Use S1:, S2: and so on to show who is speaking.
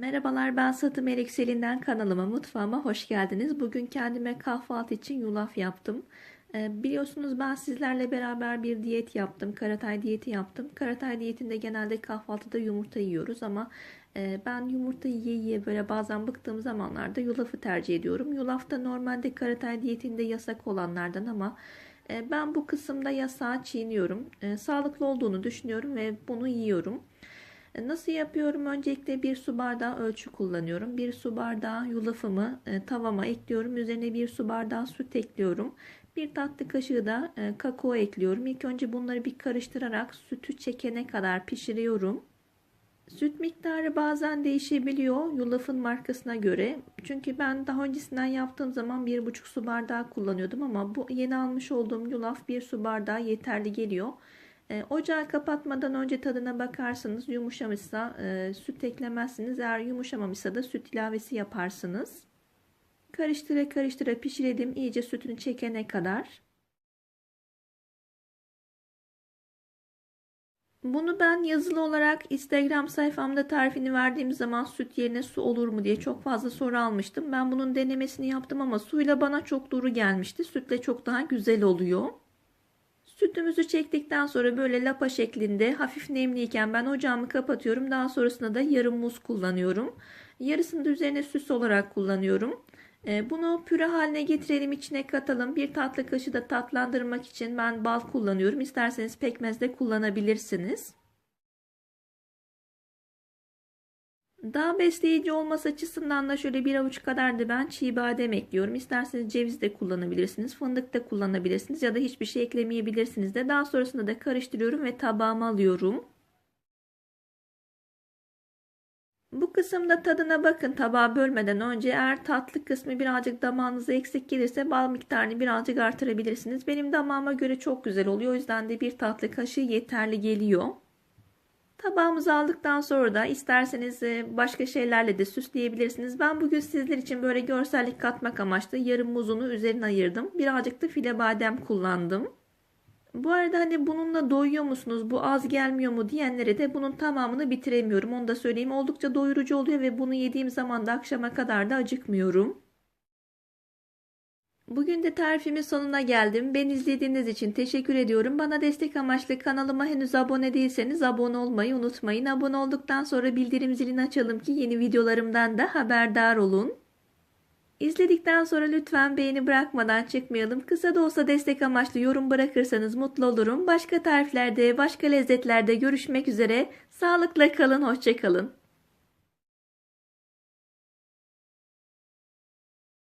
S1: Merhabalar ben Satı Melek Selin'den kanalıma mutfağıma hoş geldiniz. Bugün kendime kahvaltı için yulaf yaptım. Ee, biliyorsunuz ben sizlerle beraber bir diyet yaptım. Karatay diyeti yaptım. Karatay diyetinde genelde kahvaltıda yumurta yiyoruz ama e, ben yumurta yiye yiye böyle bazen bıktığım zamanlarda yulafı tercih ediyorum. Yulaf da normalde Karatay diyetinde yasak olanlardan ama e, ben bu kısımda yasağı çiğniyorum. E, sağlıklı olduğunu düşünüyorum ve bunu yiyorum. E, Nasıl yapıyorum? Öncelikle bir su bardağı ölçü kullanıyorum. Bir su bardağı yulafımı e, tavama ekliyorum. Üzerine bir su bardağı süt ekliyorum. Bir tatlı kaşığı da e, kakao ekliyorum. İlk önce bunları bir karıştırarak sütü çekene kadar pişiriyorum. Süt miktarı bazen değişebiliyor yulafın markasına göre. Çünkü ben daha öncesinden yaptığım zaman bir buçuk su bardağı kullanıyordum ama bu yeni almış olduğum yulaf bir su bardağı yeterli geliyor. E, ocağı kapatmadan önce tadına bakarsınız. Yumuşamışsa e, süt eklemezsiniz. Eğer yumuşamamışsa da süt ilavesi yaparsınız. Karıştıra karıştıra pişirelim iyice sütünü çekene kadar. Bunu ben yazılı olarak Instagram sayfamda tarifini verdiğim zaman süt yerine su olur mu diye çok fazla soru almıştım. Ben bunun denemesini yaptım ama suyla bana çok duru gelmişti. Sütle çok daha güzel oluyor. Sütümüzü çektikten sonra böyle lapa şeklinde hafif nemliyken ben ocağımı kapatıyorum. Daha sonrasında da yarım muz kullanıyorum. Yarısını da üzerine süs olarak kullanıyorum. E, bunu püre haline getirelim içine katalım. Bir tatlı kaşığı da tatlandırmak için ben bal kullanıyorum. İsterseniz pekmez de kullanabilirsiniz. Daha besleyici olması açısından da şöyle bir avuç kadar da ben çiğ badem ekliyorum. İsterseniz ceviz de kullanabilirsiniz, fındık da kullanabilirsiniz ya da hiçbir şey eklemeyebilirsiniz de. Daha sonrasında da karıştırıyorum ve tabağıma alıyorum. Bu kısımda tadına bakın tabağa bölmeden önce eğer tatlı kısmı birazcık damağınıza eksik gelirse bal miktarını birazcık artırabilirsiniz. Benim damağıma göre çok güzel oluyor. O yüzden de bir tatlı kaşığı yeterli geliyor. Tabağımızı aldıktan sonra da isterseniz başka şeylerle de süsleyebilirsiniz. Ben bugün sizler için böyle görsellik katmak amaçlı yarım muzunu üzerine ayırdım. Birazcık da file badem kullandım. Bu arada hani bununla doyuyor musunuz, bu az gelmiyor mu diyenlere de bunun tamamını bitiremiyorum. Onu da söyleyeyim. Oldukça doyurucu oluyor ve bunu yediğim zaman da akşama kadar da acıkmıyorum. Bugün de tarifimin sonuna geldim. Beni izlediğiniz için teşekkür ediyorum. Bana destek amaçlı kanalıma henüz abone değilseniz abone olmayı unutmayın. Abone olduktan sonra bildirim zilini açalım ki yeni videolarımdan da haberdar olun. İzledikten sonra lütfen beğeni bırakmadan çıkmayalım. Kısa da olsa destek amaçlı yorum bırakırsanız mutlu olurum. Başka tariflerde, başka lezzetlerde görüşmek üzere. Sağlıkla kalın, hoşçakalın.